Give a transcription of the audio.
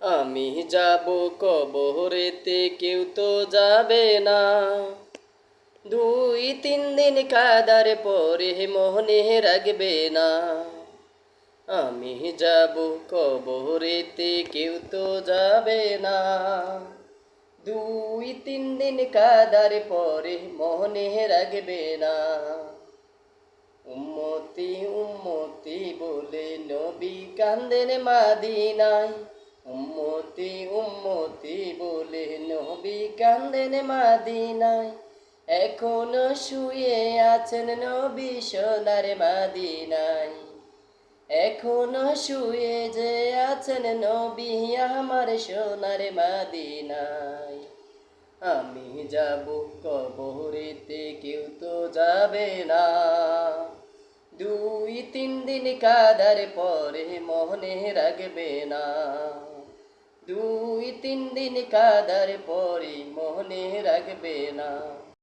আমি যাব কবরেতে, কেউ তো যাবে না। দুই তিন দিন কাদার পরে মোহনে রাখবে না। আমি যাব কবরেতে, কেউ তো যাবে না। দুই তিন দিন কাদার পরে মোহনে রাখবে না। উম্মতি উম্মতি বলে নবী কান্দেন মাদিনায়। উম্মতি উম্মতি বলে নবী কান্দেন মাদিনায়। এখনও শুয়ে আছেন নবী সোনার মাদিনায়। এখনও শুয়ে যে আছেন নবী আমার সোনার মাদিনায়। আমি যাব কবরেতে, কেউ তো যাবে না। দুই তিন দিন কাদার পরে মনে রাখবে না। দুই তিন দিন কাদার পরে মনে রাখবে না।